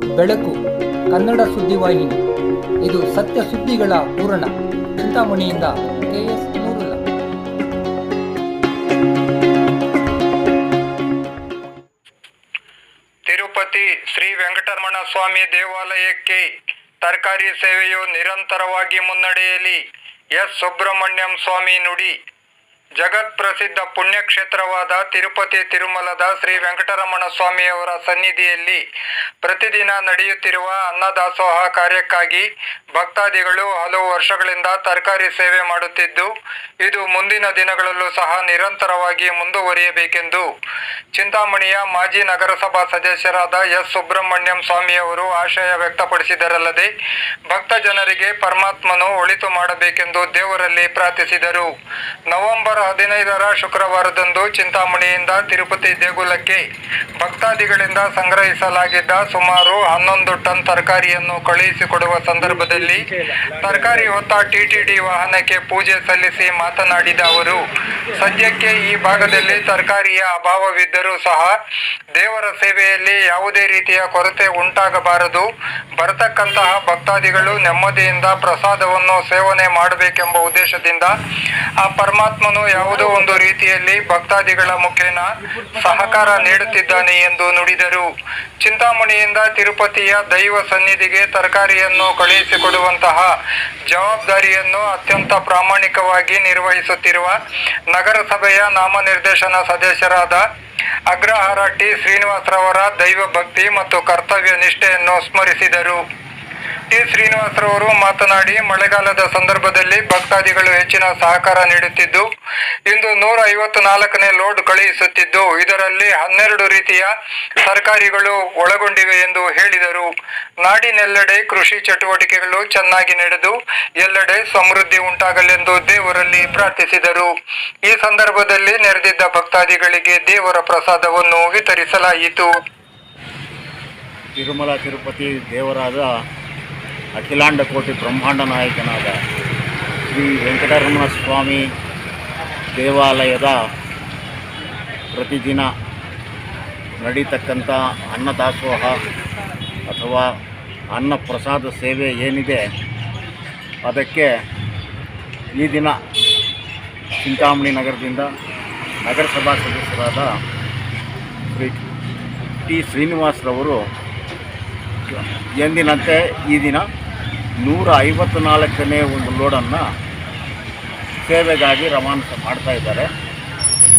ಬೆಳಕು, ಕನ್ನಡ ಸುದ್ದಿವಾಹಿನಿ ಇದು ಸತ್ಯ ಸುದ್ದಿಗಳ ಪೂರಣ ಚಿಂತಾಮಣಿಯಿಂದ ಕೆಎಸ್ ನೂರುಲ್ಲ. ತಿರುಪತಿ ಶ್ರೀ ವೆಂಕಟರಮಣ ಸ್ವಾಮಿ ದೇವಾಲಯಕ್ಕೆ ತರಕಾರಿ ಸೇವೆಯು ನಿರಂತರವಾಗಿ ಮುನ್ನಡೆಯಲಿ. ಎಸ್. ಸುಬ್ರಹ್ಮಣ್ಯಂ ಸ್ವಾಮಿ ನುಡಿ. ಜಗತ್ ಪ್ರಸಿದ್ಧ ಪುಣ್ಯಕ್ಷೇತ್ರವಾದ ತಿರುಪತಿ ತಿರುಮಲದ ಶ್ರೀ ವೆಂಕಟರಮಣ ಸ್ವಾಮಿಯವರ ಸನ್ನಿಧಿಯಲ್ಲಿ ಪ್ರತಿದಿನ ನಡೆಯುತ್ತಿರುವ ಅನ್ನದಾಸೋಹ ಕಾರ್ಯಕ್ಕಾಗಿ ಭಕ್ತಾದಿಗಳು ಹಲವು ವರ್ಷಗಳಿಂದ ತರಕಾರಿ ಸೇವೆ ಮಾಡುತ್ತಿದ್ದು, ಇದು ಮುಂದಿನ ದಿನಗಳಲ್ಲೂ ಸಹ ನಿರಂತರವಾಗಿ ಮುಂದುವರಿಯಬೇಕೆಂದು ಚಿಂತಾಮಣಿಯ ಮಾಜಿ ನಗರಸಭಾ ಸದಸ್ಯರಾದ ಎಸ್. ಸುಬ್ರಹ್ಮಣ್ಯಂ ಸ್ವಾಮಿಯವರು ಆಶಯ ವ್ಯಕ್ತಪಡಿಸಿದರಲ್ಲದೆ, ಭಕ್ತ ಜನರಿಗೆ ಪರಮಾತ್ಮನು ಒಳಿತು ಮಾಡಬೇಕೆಂದು ದೇವರಲ್ಲಿ ಪ್ರಾರ್ಥಿಸಿದರು. ನವೆಂಬರ್ ಹದಿನೈದರ ಶುಕ್ರವಾರದಂದು ಚಿಂತಾಮಣಿಯಿಂದ ತಿರುಪತಿ ದೇಗುಲಕ್ಕೆ ಭಕ್ತಾದಿಗಳಿಂದ ಸಂಗ್ರಹಿಸಲಾಗಿದ್ದ ಸುಮಾರು ಹನ್ನೊಂದು ಟನ್ ತರಕಾರಿಯನ್ನು ಕಳುಹಿಸಿಕೊಡುವ ಸಂದರ್ಭದಲ್ಲಿ ತರಕಾರಿ ಹೊತ್ತ ಟಿಟಿಡಿ ವಾಹನಕ್ಕೆ ಪೂಜೆ ಸಲ್ಲಿಸಿ ಮಾತನಾಡಿದ ಅವರು, ಸದ್ಯಕ್ಕೆ ಈ ಭಾಗದಲ್ಲಿ ಸರ್ಕಾರಿಯ ಅಭಾವವಿದ್ದರೂ ಸಹ ದೇವರ ಸೇವೆಯಲ್ಲಿ ಯಾವುದೇ ರೀತಿಯ ಕೊರತೆ ಉಂಟಾಗಬಾರದು. ಬರತಕ್ಕಂತಹ ಭಕ್ತಾದಿಗಳು ನೆಮ್ಮದಿಯಿಂದ ಪ್ರಸಾದವನ್ನು ಸೇವನೆ ಮಾಡಬೇಕೆಂಬ ಉದ್ದೇಶದಿಂದ ಆ ಪರಮಾತ್ಮನು ಯಾವುದೋ ಒಂದು ರೀತಿಯಲ್ಲಿ ಭಕ್ತಾದಿಗಳ ಮುಖೇನ ಸಹಕಾರ ನೀಡುತ್ತಿದ್ದಾನೆ ಎಂದು ನುಡಿದರು. ಚಿಂತಾಮಣಿಯಿಂದ ತಿರುಪತಿಯ ದೈವ ಸನ್ನಿಧಿಗೆ ತರಕಾರಿಯನ್ನು ಕಳುಹಿಸಿಕೊಡುವಂತಹ ಜವಾಬ್ದಾರಿಯನ್ನು ಅತ್ಯಂತ ಪ್ರಾಮಾಣಿಕವಾಗಿ ನಿರ್ವಹಿಸುತ್ತಿರುವ ನಗರಸಭೆಯ ನಾಮನಿರ್ದೇಶನ ಸದಸ್ಯರಾದ ಅಗ್ರಹಾರ ಟಿ ಶ್ರೀನಿವಾಸರವರ ದೈವ ಭಕ್ತಿ ಮತ್ತು ಕರ್ತವ್ಯ ನಿಷ್ಠೆಯನ್ನು ಸ್ಮರಿಸಿದರು. ಟಿ ಶ್ರೀನಿವಾಸರವರು ಮಾತನಾಡಿ, ಮಳೆಗಾಲದ ಸಂದರ್ಭದಲ್ಲಿ ಭಕ್ತಾದಿಗಳು ಹೆಚ್ಚಿನ ಸಹಕಾರ ನೀಡುತ್ತಿದ್ದು, ಇಂದು ನೂರ ಐವತ್ತು ನಾಲ್ಕನೇ ಲೋಡ್ ಕಳುಹಿಸುತ್ತಿದ್ದು, ಇದರಲ್ಲಿ ಹನ್ನೆರಡು ರೀತಿಯ ತರಕಾರಿಗಳು ಒಳಗೊಂಡಿವೆ ಎಂದು ಹೇಳಿದರು. ನಾಡಿನೆಲ್ಲೆಡೆ ಕೃಷಿ ಚಟುವಟಿಕೆಗಳು ಚೆನ್ನಾಗಿ ನಡೆದು, ಎಲ್ಲೆಡೆ ಸಮೃದ್ಧಿ ಉಂಟಾಗಲೆಂದು ದೇವರಲ್ಲಿ ಪ್ರಾರ್ಥಿಸಿದರು. ಈ ಸಂದರ್ಭದಲ್ಲಿ ನೆರೆದಿದ್ದ ಭಕ್ತಾದಿಗಳಿಗೆ ದೇವರ ಪ್ರಸಾದವನ್ನು ವಿತರಿಸಲಾಯಿತು. ತಿರುಮಲ ತಿರುಪತಿ ದೇವರಾದ ಅಖಿಲಾಂಡ ಕೋಟಿ ಬ್ರಹ್ಮಾಂಡ ನಾಯಕನಾದ ಶ್ರೀ ವೆಂಕಟರಮಣ ಸ್ವಾಮಿ ದೇವಾಲಯದ ಪ್ರತಿದಿನ ನಡೀತಕ್ಕಂಥ ಅನ್ನದಾಸೋಹ ಅಥವಾ ಅನ್ನ ಪ್ರಸಾದ ಸೇವೆ ಏನಿದೆ, ಅದಕ್ಕೆ ಈ ದಿನ ಚಿಂತಾಮಣಿ ನಗರದಿಂದ ನಗರಸಭಾ ಸದಸ್ಯರಾದ ಶ್ರೀ ಟಿ ಶ್ರೀನಿವಾಸ್ರವರು ಎಂದಿನಂತೆ ಈ ದಿನ ನೂರ ಐವತ್ತು ನಾಲ್ಕನೇ ಒಂದು ಲೋಡನ್ನು ಸೇವೆಗಾಗಿ ರವಾನಿಸ ಮಾಡ್ತಾ ಇದ್ದಾರೆ.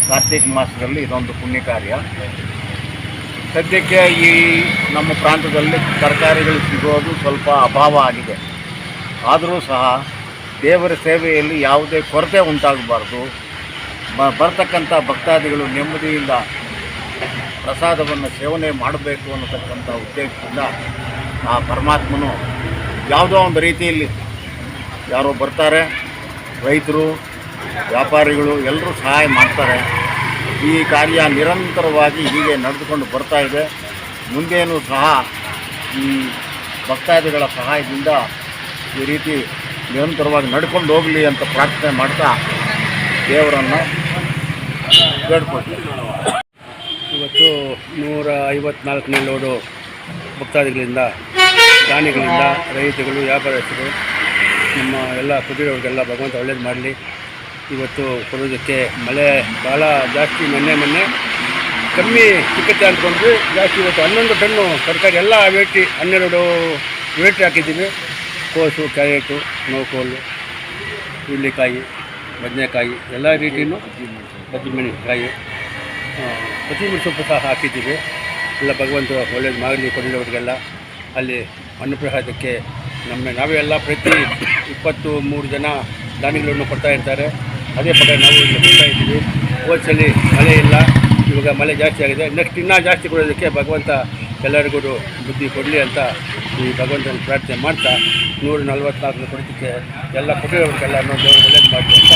ಕಾರ್ತಿಕ್ ಮಾಸದಲ್ಲಿ ಇದೊಂದು ಪುಣ್ಯ ಕಾರ್ಯ ಸದ್ಯಕ್ಕೆ ಈ ನಮ್ಮ ಪ್ರಾಂತದಲ್ಲಿ ತರಕಾರಿಗಳು ಸಿಗೋದು ಸ್ವಲ್ಪ ಅಭಾವ ಆಗಿದೆ. ಆದರೂ ಸಹ ದೇವರ ಸೇವೆಯಲ್ಲಿ ಯಾವುದೇ ಕೊರತೆ ಉಂಟಾಗಬಾರ್ದು. ಬ, ಬರ್ತಕ್ಕಂಥ ಭಕ್ತಾದಿಗಳು ನೆಮ್ಮದಿಯಿಂದ ಪ್ರಸಾದವನ್ನು ಸೇವನೆ ಮಾಡಬೇಕು ಅನ್ನತಕ್ಕಂಥ ಉದ್ದೇಶದಿಂದ ಆ ಪರಮಾತ್ಮನು ಯಾವುದೋ ಒಂದು ರೀತಿಯಲ್ಲಿ ಯಾರೋ ಬರ್ತಾರೆ, ರೈತರು, ವ್ಯಾಪಾರಿಗಳು ಎಲ್ಲರೂ ಸಹಾಯ ಮಾಡ್ತಾರೆ. ಈ ಕಾರ್ಯ ನಿರಂತರವಾಗಿ ಹೀಗೆ ನಡೆದುಕೊಂಡು ಬರ್ತಾ ಇದೆ. ಮುಂದೇನೂ ಸಹ ಈ ಭಕ್ತಾದಿಗಳ ಸಹಾಯದಿಂದ ಈ ರೀತಿ ನಿರಂತರವಾಗಿ ನಡ್ಕೊಂಡು ಹೋಗಲಿ ಅಂತ ಪ್ರಾರ್ಥನೆ ಮಾಡ್ತಾ ದೇವರನ್ನು ಬೇಡ್ಕೊಳ್ತೀವಿ ಇವತ್ತು ನೂರ ಐವತ್ನಾಲ್ಕನೇ ಲೋಡು ಭಕ್ತಾದಿಗಳಿಂದ ದಾನಿಗಳಿಂದ ರೈತಗಳು ವ್ಯಾಪಾರಸ್ಥರು, ನಮ್ಮ ಎಲ್ಲ ಕುದುರೆಗಳಿಗೆಲ್ಲ ಭಗವಂತ ಒಳ್ಳೇದು ಮಾಡಲಿ. ಇವತ್ತು ಕೊಡೋದಕ್ಕೆ ಮಳೆ ಭಾಳ ಜಾಸ್ತಿ ಮೊನ್ನೆ ಮೊನ್ನೆ. ಕಮ್ಮಿ ಸಿಕ್ಕತ್ತೆ ಅಂದ್ಕೊಂಡ್ವಿ ಜಾಸ್ತಿ ಇವತ್ತು ಹನ್ನೊಂದು ಟನ್ನು ತರಕಾರಿ ಎಲ್ಲ ವೇಟಿ ಹನ್ನೆರಡು ವೇಟಿ ಹಾಕಿದ್ದೀವಿ. ಕೋಸು, ಕ್ಯಾರೆಟು ನೋಕೋಲು ಹುರುಳಿಕಾಯಿ, ಬದನೆಕಾಯಿ ಎಲ್ಲ ರೀತಿಯೂ ಬದನೆಮೆಣಸಿನಕಾಯಿ ಕೊತ್ತಂಬರಿ ಸೊಪ್ಪು ಸಹ ಹಾಕಿದ್ದೀವಿ. ಎಲ್ಲ ಭಗವಂತ ಒಳ್ಳೇದು ಮಾಡಲಿ ಕೊಡಿರೋರಿಗೆಲ್ಲ ಅಲ್ಲಿ ಅನ್ನಪ್ರಸಾದಕ್ಕೆ ನಮ್ಮ ನಾವೆಲ್ಲ ಪ್ರತಿ ಇಪ್ಪತ್ತು ಮೂರು ಜನ ದಾನಿಗಳನ್ನು ಕೊಡ್ತಾ ಇರ್ತಾರೆ. ಅದೇ ಪ್ರಕಾರ ನಾವು ಕೊಡ್ತಾ ಇದ್ದೀವಿ. ಹೋದ್ಸಲಿ ಮಳೆ ಇಲ್ಲ. ಇವಾಗ ಮಳೆ ಜಾಸ್ತಿ ಆಗಿದೆ. ನೆಕ್ಸ್ಟ್ ಇನ್ನೂ ಜಾಸ್ತಿ ಕೊಡೋದಕ್ಕೆ ಭಗವಂತ ಎಲ್ಲರಿಗೂ ಬುದ್ಧಿ ಕೊಡಲಿ ಅಂತ ಈ ಭಗವಂತನ ಪ್ರಾರ್ಥನೆ ಮಾಡ್ತಾ ನೂರ ನಲ್ವತ್ನಾಲ್ಕು ಕೊಡೋದಕ್ಕೆ ಎಲ್ಲ ಕೊಟ್ಟಿರೋದಕ್ಕೆಲ್ಲ ನೋಡಿ ಒಳ್ಳೇದು ಮಾಡಿ ಅಂತ